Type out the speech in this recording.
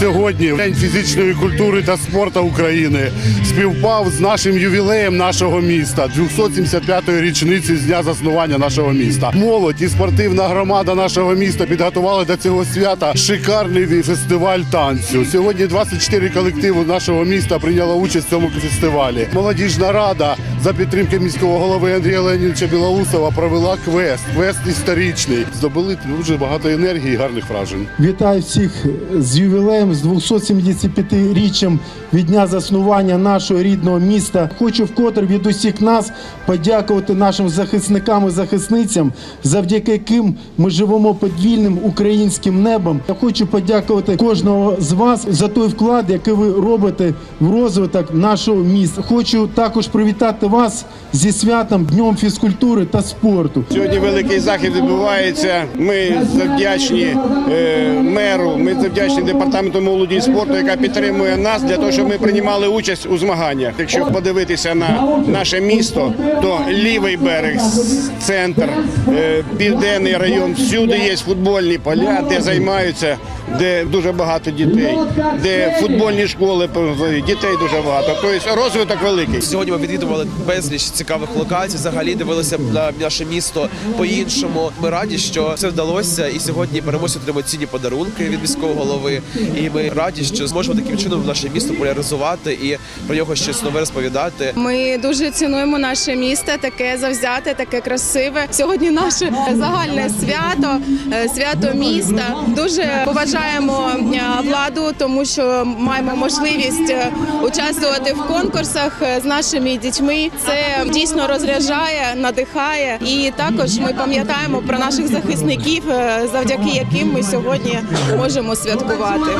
Сьогодні День фізичної культури та спорту України співпав з нашим ювілеєм нашого міста, 275-ї річниці з дня заснування нашого міста. Молодь і спортивна громада нашого міста підготували до цього свята шикарний фестиваль танцю. Сьогодні 24 колективи нашого міста прийняло участь в цьому фестивалі. Молодіжна рада за підтримки міського голови Андрія Леонідовича Білоусова провела квест. Квест історичний. Здобули дуже багато енергії і гарних вражень. Вітаю всіх з ювілеєм, з 275-річчям від дня заснування нашого рідного міста. Хочу вкотре від усіх нас подякувати нашим захисникам і захисницям, завдяки яким ми живемо під вільним українським небом. Я хочу подякувати кожного з вас за той вклад, який ви робите в розвиток нашого міста. Хочу також привітати вас зі святом Днем фізкультури та спорту. Сьогодні великий захід відбувається. Ми завдячні е, меру, ми завдячні департаменту молоді і спорту, яка підтримує нас для того, щоб ми приймали участь у змаганнях. Якщо подивитися на наше місто, то лівий берег, центр, е, південний район, всюди є футбольні поля, де займаються, де дуже багато дітей, де футбольні школи дітей дуже багато. Тобто розвиток великий. Сьогодні ми відвідували безліч цікавих локацій. Взагалі дивилися на наше місто по-іншому. Ми раді, що все вдалося, і сьогодні переможці отримують цінні подарунки від міського голови. І ми раді, що зможемо таким чином наше місто популяризувати і про нього щось нове розповідати. Ми дуже цінуємо наше місто, таке завзяте, таке красиве. Сьогодні наше загальне свято, е, свято міста. Дуже поважаємо е, владу, тому що маємо можливість е, участвувати в конкурсах з нашими дітьми. Це дійсно розряджає, надихає. І також ми пам'ятаємо про наших захисників, завдяки яким ми сьогодні можемо святкувати.